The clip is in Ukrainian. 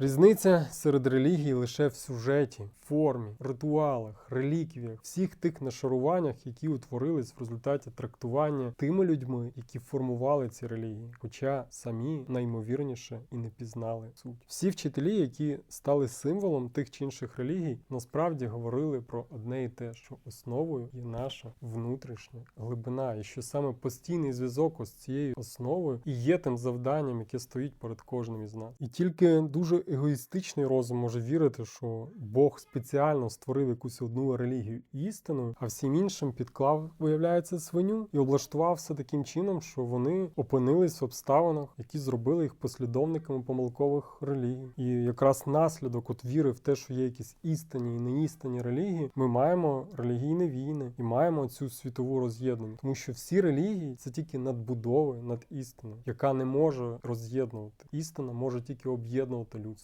Різниця серед релігій лише в сюжеті, формі, ритуалах, реліквіях, всіх тих нашаруваннях, які утворились в результаті трактування тими людьми, які формували ці релігії, хоча самі наймовірніше і не пізнали суть. Всі вчителі, які стали символом тих чи інших релігій, насправді говорили про одне і те, що основою є наша внутрішня глибина, і що саме постійний зв'язок з цією основою і є тим завданням, яке стоїть перед кожним із нас. І тільки дуже егоїстичний розум може вірити, що Бог спеціально створив якусь одну релігію істиною, а всім іншим підклав, виявляється, свиню і облаштував все таким чином, що вони опинились в обставинах, які зробили їх послідовниками помилкових релігій. І якраз наслідок от віри в те, що є якісь істинні і неістинні релігії, ми маємо релігійні війни і маємо цю світову роз'єднання, тому що всі релігії це тільки надбудови над істиною, яка не може роз'єднувати. Істина може тільки об'єднувати людство.